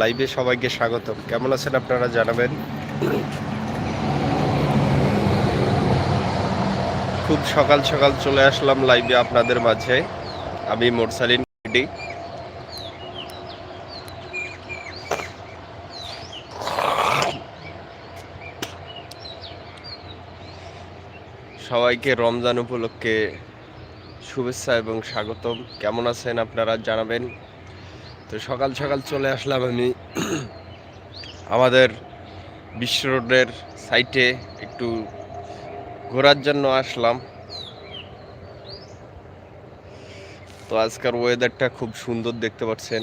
লাইভে সবাইকে স্বাগতম। কেমন আছেন আপনারা জানাবেন? খুব সকাল সকাল চলে আসলাম লাইভে আপনাদের মাঝে। আমি মোরসালিন রেডি সবাইকে রমজান উপলক্ষে শুভেচ্ছা এবং স্বাগতম। কেমন আছেন আপনারা জানাবেন? তো সকাল সকাল চলে আসলাম আমি আমাদের বিশ্ব রোডের সাইটে একটু ঘোরার জন্য আসলাম। তো আজকের ওয়েদারটা খুব সুন্দর দেখতে পাচ্ছেন।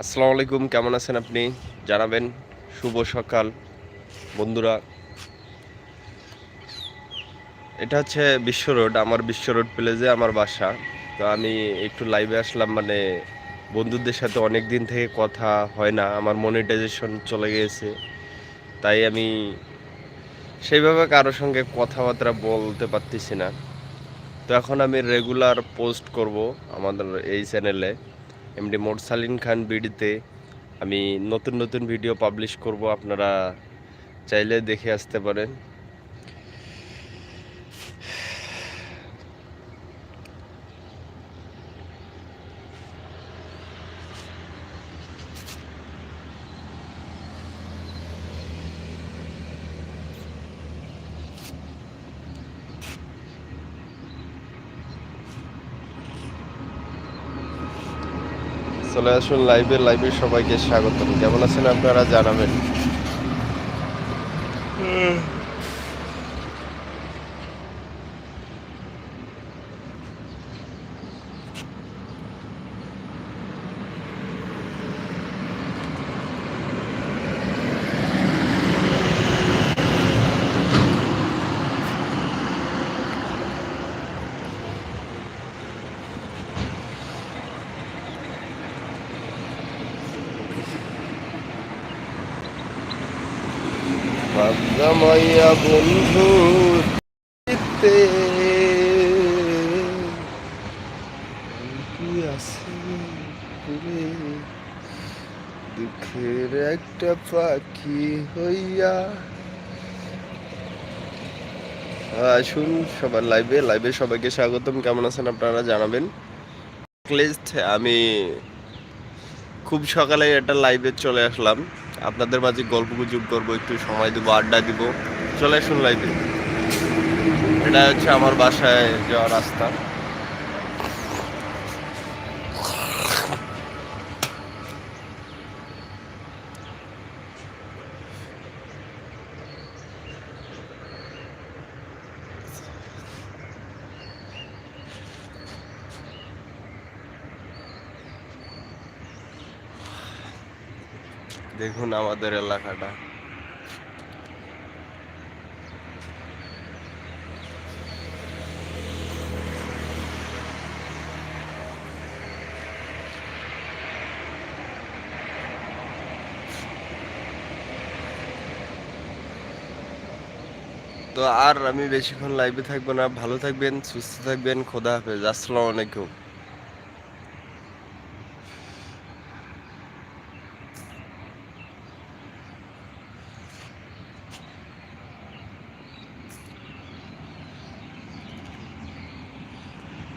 আসসালামু আলাইকুম, কেমন আছেন আপনি? জানাবেন। শুভ সকাল, বন্ধুরা। এটা হচ্ছে বিশ্ব রোড, আমার বিশ্ব রোড প্লেজে আমার বাসা। তো আমি একটু লাইভে আসলাম মানে বন্ধুদের সাথে অনেক দিন থেকে কথা হয় না, আমার মনিটাইজেশন চলে গিয়েছে তাই আমি সেইভাবে কারোর সঙ্গে কথাবার্তা বলতে পারতেছি না। তো এখন আমি রেগুলার পোস্ট করব আমাদের এই চ্যানেলে এমডি মোরসালিন খান বিডিতে আমি নতুন নতুন ভিডিও পাবলিশ করব, আপনারা চাইলে দেখে আসতে পারেন। চলে আসুন লাইভে লাইভে সবাইকে স্বাগতম। কেমন আছেন আপনারা? জানাবেন। ভাবনাময়া বন্ধু দুঃখের একটা পাখি হইয়া আসুন সবার লাইভে লাইভে সবাইকে স্বাগতম। কেমন আছেন আপনারা জানাবেন? আমি খুব সকালে একটা লাইভে চলে আসলাম। আপনাদের মাঝে গল্প গুজব করব, একটু সময় দেবো, আড্ডা দিব। চলে আসুন লাইভে এটা হচ্ছে আমার বাসায় যাওয়ার রাস্তা। দেখুন আমাদের এলাকাটা। তো আর আমি বেশিক্ষণ লাইভে থাকব না। ভালো থাকবেন, সুস্থ থাকবেন, খোদা হাফেজ। আসসালামু আলাইকুম।